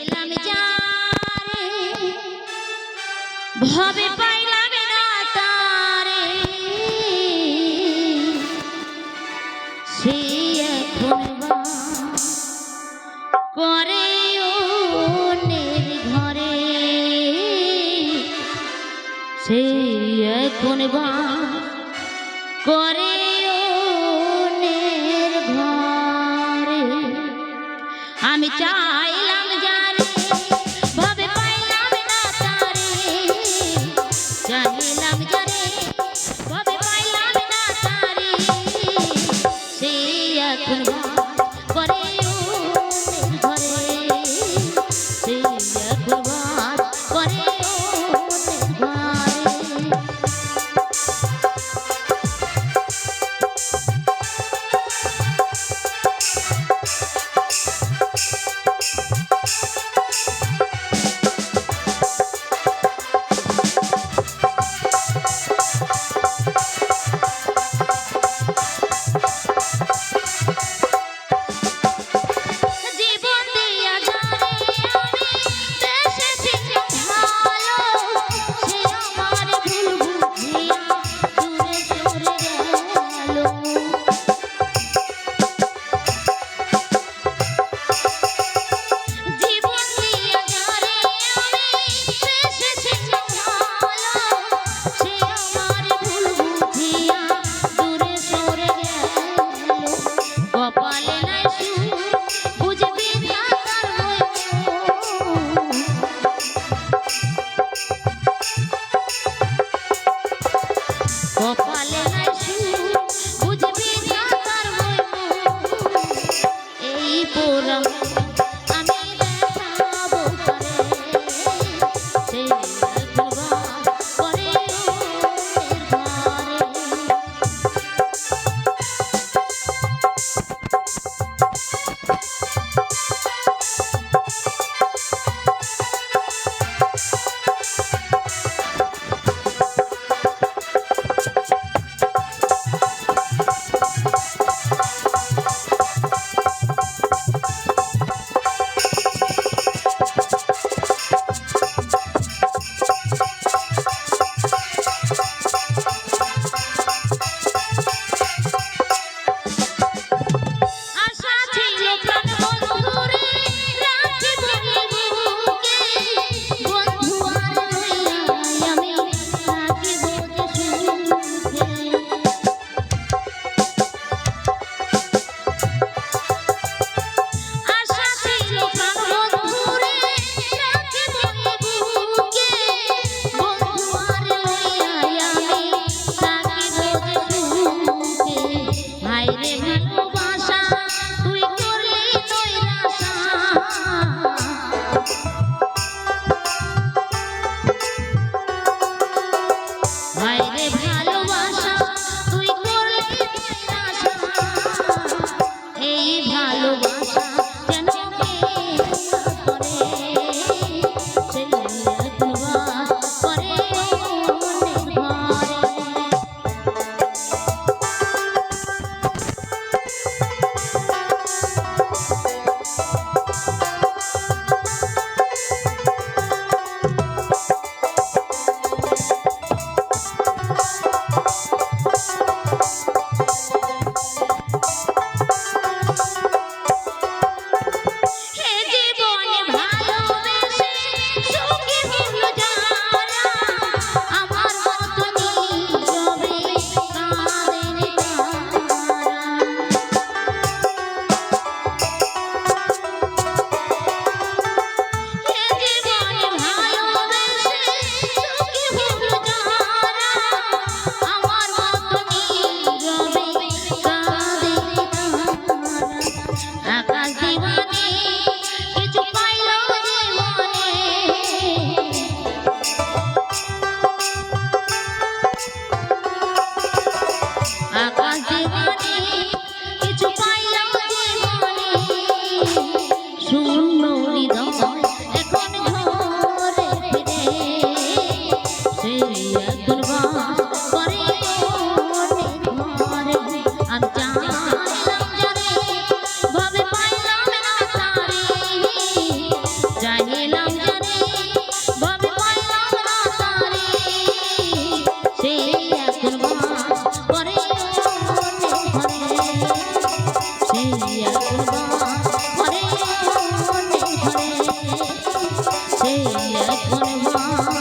পেলাম যারে ভবে পাইলাম না তারে। করে ঘরে। সে এখন করে আমি চা এখন এখন মা